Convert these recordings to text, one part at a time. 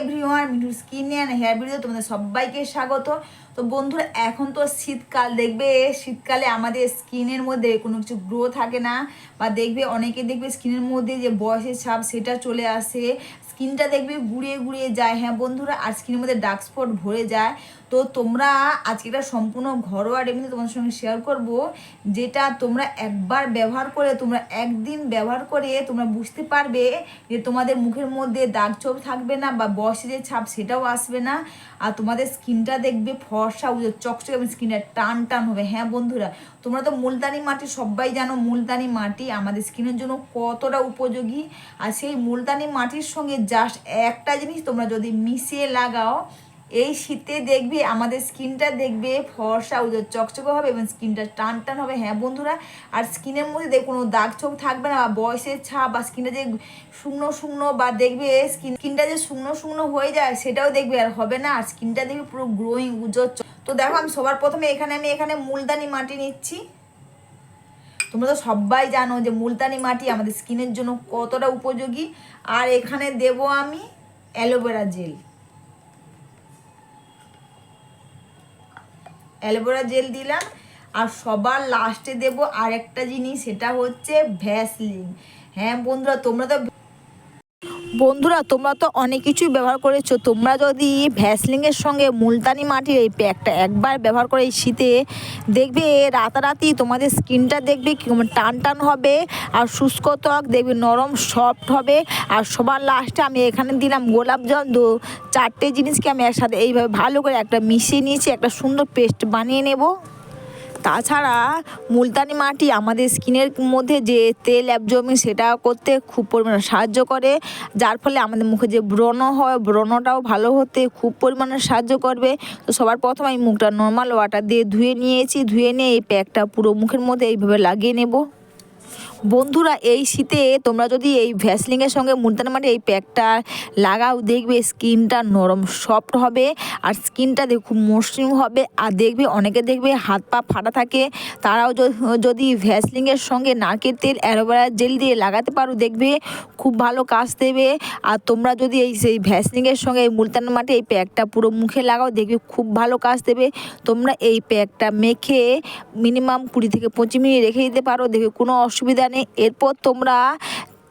Everyone মিঠুর skin and hair video তোমাদের সবাইকে স্বাগত। তো বন্ধুরা, এখন তো শীতকাল, দেখবে শীতকালে আমাদের স্কিনের মধ্যে কোনো কিছু গ্রো থাকে না, বা দেখবে অনেকে দেখবে স্কিনের মধ্যে যে বয়সের ছাপ, সেটা চলে আসে। স্কিনটা দেখবে গুড়িয়ে গুড়িয়ে যায়। হ্যাঁ বন্ধুরা, আর স্কিনের মধ্যে ডার্ক স্পট ভরে যায়। তো তোমরা আজকে এটা সম্পূর্ণ ঘরোয়া রেমেডি তোমাদের সঙ্গে শেয়ার করব, যেটা তোমরা একবার ব্যবহার করে, তোমরা একদিন ব্যবহার করে তোমরা বুঝতে পারবে যে তোমাদের মুখের মধ্যে দাগ ছোপ থাকবে না বা বয়সে যে ছাপ সেটাও আসবে না। আর তোমাদের স্কিনটা দেখবে ফর্সা উজো চকচকে স্কিনটা টান টান হবে। হ্যাঁ বন্ধুরা তোমরা তো মুলতানি মাটি, সবাই জানো মুলতানি মাটি আমাদের স্কিনের জন্য কতটা উপযোগী। আর সেই মুলতানি মাটির সঙ্গে জাস্ট একটা জিনিস তোমরা যদি মিশিয়ে লাগাও, এই শীতে দেখবে আমাদের স্কিনটা দেখবে ফর্সা উজোর চকচকে হবে এবং স্কিনটা টান টান হবে। হ্যাঁ বন্ধুরা, আর স্কিনের মধ্যে দেখ কোনো দাগ ছোপ থাকবে না, বা বয়সের ছাপ, বা স্কিনটা যে শুকনো শুকনো, বা দেখবে স্কিন স্কিনটা যে শুকনো শুকনো হয়ে যায়, সেটাও দেখবে আর হবে না। আর স্কিনটা দেখবে পুরো গ্রোয়িং চ- তো দেখো, আমি সবার প্রথমে এখানে, আমি এখানে মুলতানি মাটি নিচ্ছি। তোমরা তো সবাই জানো যে মুলতানি মাটি আমাদের স্কিনের জন্য কতটা উপযোগী। আর এখানে দেব আমি অ্যালোভেরা জেল। অ্যালোভেরা জেল দিলাম। আর সবার লাস্টে দেব আরেকটা জিনিস, সেটা হচ্ছে ভ্যাসলিন। হ্যাঁ বন্ধুরা, তোমরা তো বন্ধুরা, তোমরা তো অনেক কিছুই ব্যবহার করেছ। তোমরা যদি ভ্যাসলিংয়ের সঙ্গে মুলতানি মাটির এই প্যাকটা একবার ব্যবহার করে এই শীতে দেখবে, রাতারাতি তোমাদের স্কিনটা দেখবে টান টান হবে, আর শুষ্ক ত্বক দেখবে, নরম, সফট হবে। আর সবার লাস্টে আমি এখানে দিলাম গোলাপ জল। দু চারটে জিনিসকে আমি একসাথে এইভাবে ভালো করে একটা মিশিয়ে নিয়েছি, একটা সুন্দর পেস্ট বানিয়ে নেব। তাছাড়া মুলতানি মাটি আমাদের স্কিনের মধ্যে যে তেল অ্যাবজর্মিং সেটা করতে খুব পরিমাণে সাহায্য করে, যার ফলে আমাদের মুখে যে ব্রণ হয়, ব্রণটাও ভালো হতে খুব পরিমাণে সাহায্য করবে। তো সবার প্রথমে আমি মুখটা নর্মাল ওয়াটার দিয়ে ধুয়ে নিয়েছি, ধুয়ে নিয়ে এই প্যাকটা পুরো মুখের মধ্যে এইভাবে লাগিয়ে নেব। বন্ধুরা, এই শীতে তোমরা যদি এই ভ্যাসলিংয়ের সঙ্গে মুলতানি মাটি এই প্যাকটা লাগাও, দেখবে স্কিনটা নরম, সফট হবে আর স্কিনটা খুব মসৃণ হবে। আর দেখবে অনেকে দেখবে হাত পা ফাটা থাকে। তারাও যদি ভ্যাসলিংয়ের সঙ্গে নারকেল তেল, অ্যালোভেরা জেল দিয়ে লাগাতে পারো, দেখবে খুব ভালো কাজ দেবে। আর তোমরা যদি এই সেই ভ্যাসলিংয়ের সঙ্গে এই মুলতানি মাটি এই প্যাকটা পুরো মুখে লাগাও, দেখবে খুব ভালো কাজ দেবে। তোমরা এই প্যাকটা মেখে মিনিমাম কুড়ি থেকে পঁচিশ মিনিট রেখে দিতে পারো, দেখবে কোনো অসুবিধা নেই এরপর তোমরা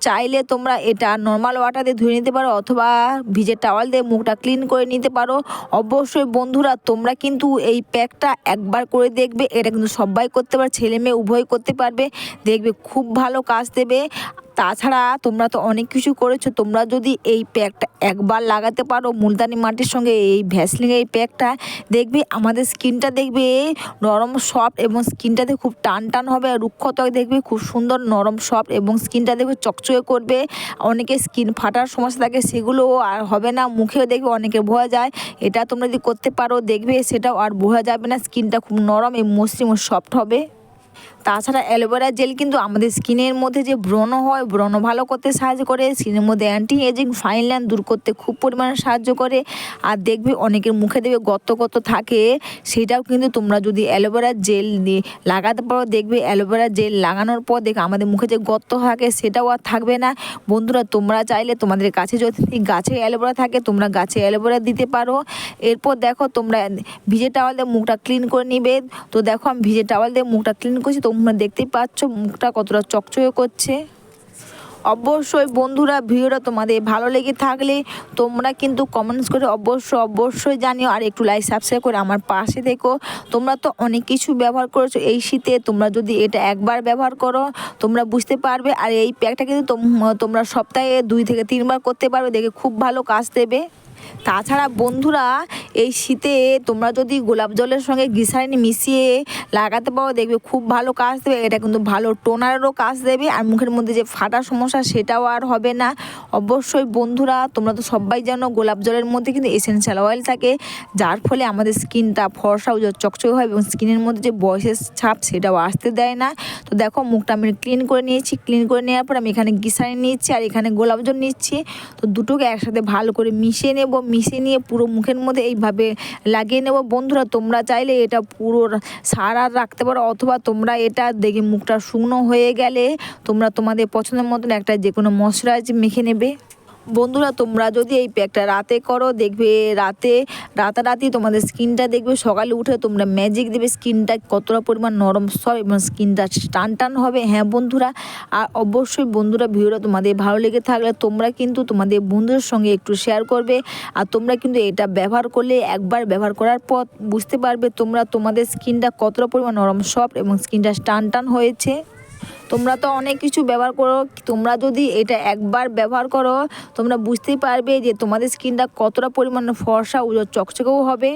চাইলে তোমরা এটা নর্মাল ওয়াটার দিয়ে ধুয়ে নিতে পারো অথবা ভিজে টাওয়াল দিয়ে মুখটা ক্লিন করে নিতে পারো। অবশ্যই বন্ধুরা, তোমরা কিন্তু এই প্যাকটা একবার করে দেখবে। এটা কিন্তু সবাই করতে পারে ছেলে মেয়ে উভয় করতে পারবে। দেখবে খুব ভালো কাজ দেবে। তাছাড়া তোমরা তো অনেক কিছু করেছ। তোমরা যদি এই প্যাকটা একবার লাগাতে পারো, মুলতানি মাটির সঙ্গে এই ভ্যাসলিং এই প্যাকটা দেখবে আমাদের স্কিনটা দেখবে নরম সফট এবং স্কিনটাতে খুব টান টান হবে আর দেখবে খুব সুন্দর, নরম সফট এবং স্কিনটা দেখবে চকচকে করবে। অনেকে স্কিন ফাটার সমস্যা থাকে সেগুলো আর হবে না, মুখেও দেখবে অনেকে ভোয়া যায়। এটা তোমরা যদি করতে পারো, দেখবে সেটাও আর বোঝা যাবে না স্কিনটা খুব নরম এবং মসৃণ সফট হবে। তাছাড়া অ্যালোভেরা জেল কিন্তু আমাদের স্কিনের মধ্যে যে ব্রণ হয়, ব্রণ ভালো করতে সাহায্য করে, স্কিনের মধ্যে অ্যান্টি এজিং ফাইন লাইন দূর করতে খুব পরিমাণে সাহায্য করে। আর দেখবে অনেকের মুখে দেবে গত গত থাকে, সেটাও কিন্তু তোমরা যদি অ্যালোভেরা জেল লাগাতে পারো, দেখবে অ্যালোভেরা জেল লাগানোর পর দেখে আমাদের মুখে যে গর্ত থাকে, সেটাও আর থাকবে না। বন্ধুরা, তোমরা চাইলে তোমাদের কাছে যদি গাছে অ্যালোভেরা থাকে, তোমরা গাছে অ্যালোভেরা দিতে পারো। এরপর দেখো তোমরা ভিজে টাওয়াল দিয়ে মুখটা ক্লিন করে নিবে। তো দেখো আমি ভিজে টাওয়াল দিয়ে মুখটা ক্লিন করছি তোমরা দেখতেই পাচ্ছ, মুখটা কতটা চকচকে করছে। অবশ্যই বন্ধুরা, ভিডিওটা তোমাদের ভালো লেগে থাকলে তোমরা কিন্তু কমেন্টস করে অবশ্যই অবশ্যই জানিও। আর একটু লাইক সাবস্ক্রাইব করে আমার পাশে দেখো তোমরা তো অনেক কিছু ব্যবহার করেছ এই শীতে। তোমরা যদি এটা একবার ব্যবহার করো, তোমরা বুঝতে পারবে। আর এই প্যাকটা কিন্তু তোম- তোমরা সপ্তাহে দুই থেকে তিনবার করতে পারবে। দেখে খুব ভালো কাজ দেবে। তাছাড়া বন্ধুরা, এই শীতে তোমরা যদি গোলাপ জলের সঙ্গে গ্লিসারিন মিশিয়ে লাগাতে পারো, দেখবে খুব ভালো কাজ দেবে। এটা কিন্তু ভালো টোনারেরও কাজ দেবে। আর মুখের মধ্যে যে ফাটা সমস্যা, সেটাও আর হবে না। অবশ্যই বন্ধুরা, তোমরা তো সবাই জানো, গোলাপ জলের মধ্যে কিন্তু এসেন্সিয়াল অয়েল থাকে। যার ফলে আমাদের স্কিনটা ফর্সা উজ্জ্বল চকচকে হয় এবং স্কিনের মধ্যে যে বয়সের ছাপ, সেটাও আসতে দেয় না। তো দেখো, মুখটা আমি ক্লিন করে নিয়েছি। ক্লিন করে নেওয়ার পর আমি এখানে গ্লিসারিন নিচ্ছি আর এখানে গোলাপ জল নিচ্ছি। তো দুটোকে একসাথে ভালো করে মিশিয়ে নেব। মিশিয়ে নিয়ে পুরো মুখের মধ্যে এইভাবে লাগিয়ে নেব। বন্ধুরা, তোমরা চাইলে এটা পুরো সারা রাখতে পারো, অথবা তোমরা এটা দেখে মুখটা শুকনো হয়ে গেলে তোমরা তোমাদের পছন্দের মতন একটা যে কোনো মশলা মেখে নেবে। বন্ধুরা, তোমরা যদি এই প্যাকটা রাতে করো, দেখবে রাতে, রাতারাতি তোমাদের স্কিনটা দেখবে। সকালে উঠে তোমরা ম্যাজিক দেবে, স্কিনটা কতটা পরিমাণ নরম সব এবং স্কিনটা টান টান হবে। হ্যাঁ বন্ধুরা, আর অবশ্যই বন্ধুরা ভিডিওটা তোমাদের ভালো লেগে থাকলে তোমরা কিন্তু তোমাদের বন্ধুদের সঙ্গে একটু শেয়ার করবে। আর তোমরা কিন্তু এটা ব্যবহার করলে, একবার ব্যবহার করার পর বুঝতে পারবে তোমরা তোমাদের স্কিনটা কতটা পরিমাণ নরম সফট এবং স্কিনটা টান টান হয়েছে। তোমরা তো অনেক কিছু ব্যবহার করো, তোমরা যদি এটা একবার ব্যবহার করো, তোমরা বুঝতেই পারবে যে তোমাদের স্কিনটা কতটা পরিমাণে ফর্সা চকচকেও হবে।